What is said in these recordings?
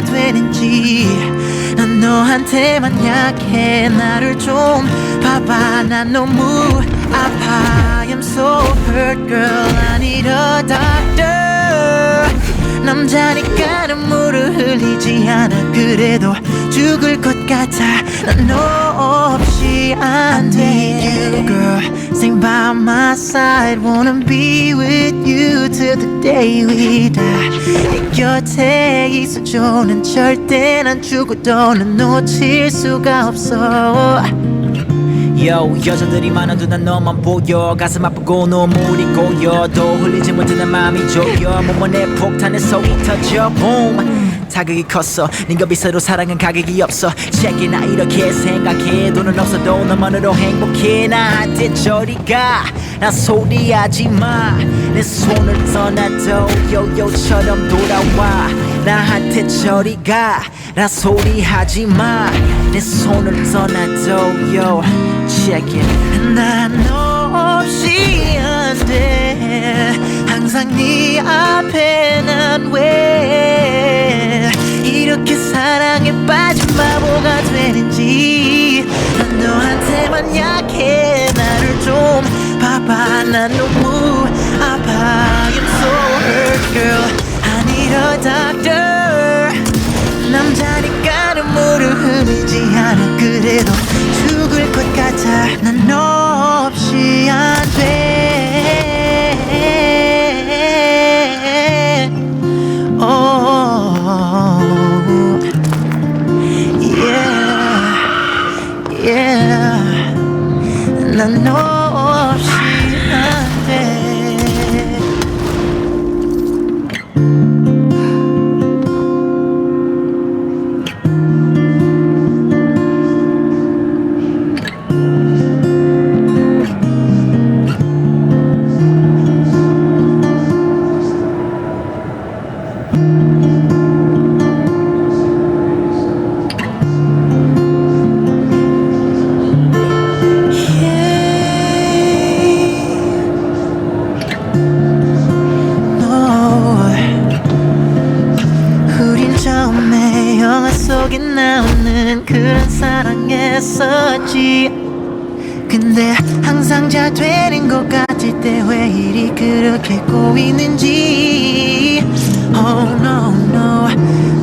되는지. 난 너한테만 약해. 나를 좀 봐봐. 난 너무 아파. I'm so hurt girl. I need a doctor 남자니까 눈물을 흘리지 않아. 그래도 죽을 것 같아. 난너 my side Wanna be with you till the day we die. 내 곁에 있어줘 난 절대 난 죽어도 난 놓칠 수가 없어. Yo 여자들이 많아도 난 너만 보여. 가슴 아프고 눈물이 고여. 또 흘리지 못하는 마음이 조여. 몸원에 폭탄에 속이 터져. Boom 자극이 컸어. 네가 비싸도 사랑은 가격이 없어. check 나 이렇게 생각해. 돈은 없어도 너만으로 행복해. 나한테 저리 가 나 소리하지 마내 손을 떠나도 요요처럼 돌아와. 나한테 저리 가 나 소리하지 마내 손을 떠나도 요. it 난너 좀 봐봐 난 너무 아파. I'm so hurt girl. I need a doctor 남자니까 눈물을 흘리지 않아. 그래도 죽을 것 같아. 난 너 없이 안돼. Oh, yeah, yeah. 난너 너 영화 속에 나오는 그런 사랑했었지. 근데 항상 잘 되는 것 같을 때 왜 일이 그렇게 꼬이는지. Oh no no.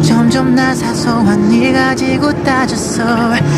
점점 난 사소한 일 가지고 따졌어